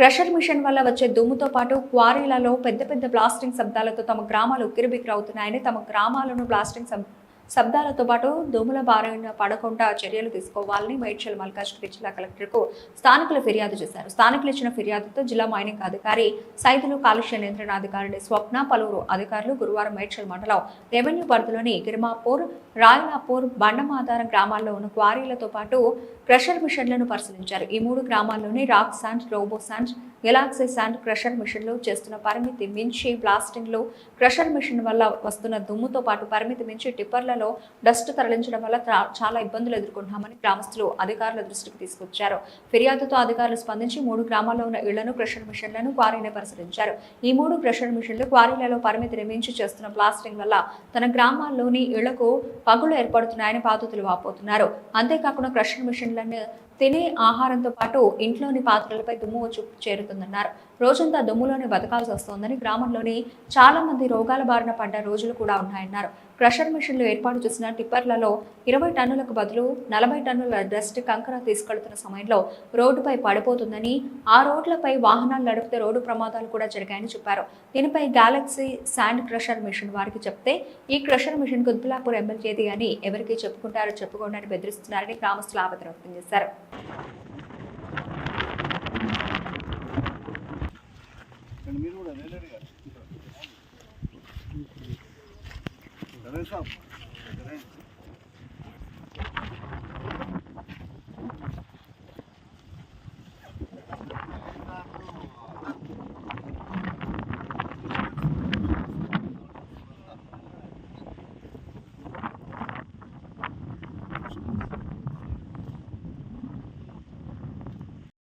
Crusher machine వల్ల వచ్చే దుమ్ముతో పాటు క్వారీలలో పెద్ద పెద్ద బ్లాస్టింగ్ శబ్దాలతో తమ గ్రామాలు ఉక్కిరిబిక్కిరవుతున్నాయని తమ గ్రామాలను బ్లాస్టింగ్ శబ్దాలతో పాటు దోమల బారిన పడకుండా చర్యలు తీసుకోవాలని మేడ్చల్ మల్కాజ్గిరి జిల్లా కలెక్టర్కు స్థానికులు ఫిర్యాదు చేశారు. స్థానికులు ఇచ్చిన ఫిర్యాదుతో జిల్లా మైనింగ్ అధికారి సైదులు కాలుష్య నియంత్రణ అధికారిని స్వప్న పలువురు అధికారులు గురువారం మేడ్చల్ మండలం రెవెన్యూ పరిధిలోని గిరిమాపూర్ రాయలాపూర్ బండమాధారం గ్రామాల్లో ఉన్న క్వారీలతో పాటు క్రషర్ మిషన్లను పరిశీలించారు. ఈ మూడు గ్రామాల్లోని rock sand robo sand galaxy sand crusher మిషన్లు చేస్తున్న పరిమితి మించి బ్లాస్టింగ్లు క్రషర్ మిషన్ వల్ల వస్తున్న దుమ్ముతో పాటు పరిమితి మించి టిప్పర్లలో డస్ట్ తరలించడం వల్ల చాలా ఇబ్బందులు ఎదుర్కొంటున్నామని గ్రామస్తులు అధికారుల దృష్టికి తీసుకొచ్చారు. ఫిర్యాదుతో అధికారులు స్పందించి మూడు గ్రామాల్లో ఉన్న ఇళ్ళను క్రషర్ మిషన్లను క్వారీని పరిశీలించారు. ఈ మూడు క్రషర్ మిషన్లు క్వారీలలో పరిమితిని మించి చేస్తున్న బ్లాస్టింగ్ వల్ల తన గ్రామాల్లోని ఇళ్ళకు పగులు ఏర్పడుతున్నాయని బాధితులు వాపోతున్నారు. అంతేకాకుండా క్రషర్ మిషన్లను తినే ఆహారంతో పాటు ఇంట్లోని పాత్రలపై దుమ్ము వచ్చి చేరుతుందన్నారు. రోజంతా దుమ్ములోనే బతకాల్సి వస్తోందని గ్రామంలోని చాలా మంది రోగాల బారిన పడ్డ రోజులు కూడా ఉన్నాయన్నారు. క్రషర్ మిషన్లు ఏర్పాటు చేసిన టిప్పర్లలో ఇరవై టన్నులకు బదులు నలభై టన్నుల డస్ట్ కంకర తీసుకెళ్తున్న సమయంలో రోడ్డుపై పడిపోతుందని ఆ రోడ్లపై వాహనాలు నడిపితే రోడ్డు ప్రమాదాలు కూడా జరిగాయని చెప్పారు. దీనిపై గ్యాలక్సీ శాండ్ క్రషర్ మిషన్ వారికి చెప్తే ఈ క్రషర్ మిషన్ కుద్బులాపూర్ ఎమ్మెల్యేది అని ఎవరికి చెప్పుకుంటారో చెప్పుకోండి అని బెదిరిస్తున్నారని గ్రామస్తులు ఆవేదన వ్యక్తం చేశారు. మీరు కూడా Öyle şey yapma.